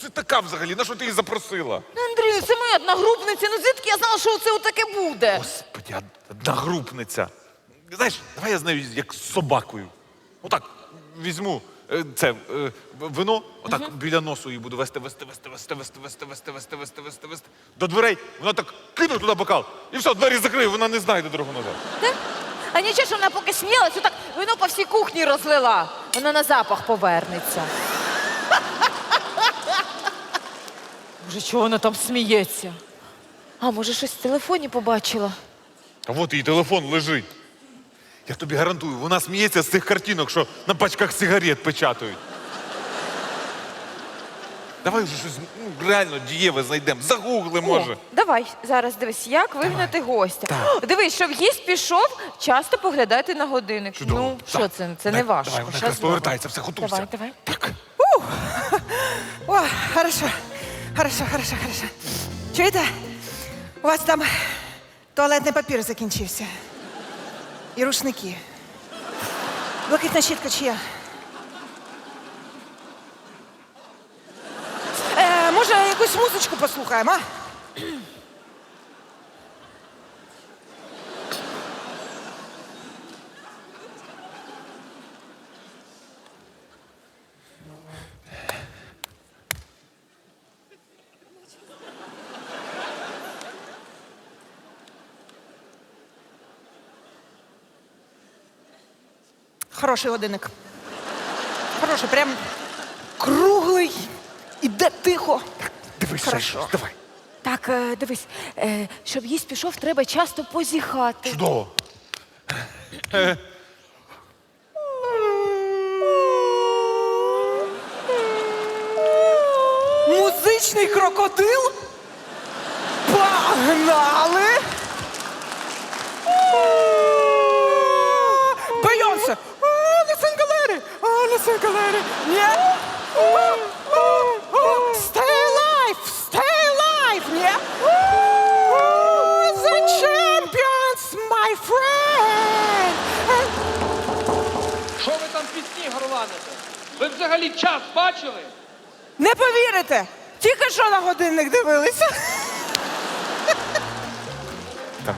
це така взагалі? На що ти її запросила? Андрію, це моя одногрупниця. Ну звідки я знала, що це таке буде? Господи, одногрупниця. Знаєш, давай я з нею як з собакою. Отак візьму е, це е, вино, отак біля носу її буду вести, вести, вести, вести, вести, вести, вести, вести, вести, вести, вести. До дверей. Вона так кине туди бокал. І все, двері закриє, вона не знайде дорогу назад. Так? А нічого, що вона поки сміялась, отак вино по всій кухні розлила. Вона на запах повернеться. Може, чого вона там сміється? А може, щось в телефоні побачила? А от її телефон лежить. Я тобі гарантую, вона сміється з цих картинок, що на пачках сигарет печатають. Давай вже щось ну, реально дієве знайдемо. Загугли, може. О, давай зараз дивись, як вигнати гостя. О, Дивись, щоб гість пішов, часто поглядати на годинник. Чудово. Ну, що Так. це? Це Давай, не важко. давай, вона Щас якраз зробимо. повертається, все, готуйся. Давай, давай. Так. О, хорошо. Хорошо, хорошо, хорошо. Чуєте? У вас там туалетний папір закінчився. І рушники. Блакитна щітка чия? Е, може, якусь музичку послухаємо, а? Хороший годинник. Хороший, прям круглий. Іде тихо. Дивись, Хорошо. щось, давай. Так, е, дивись, е, щоб гість пішов, треба часто позіхати. Чудово. Музичний крокодил? Погнали! Gallery! Ні? Stay alive! Stay alive! Ні? The champions, my friend! Що ви там пісні горланите? Ви взагалі час бачили? Не повірите! Тільки що на годинник дивилися.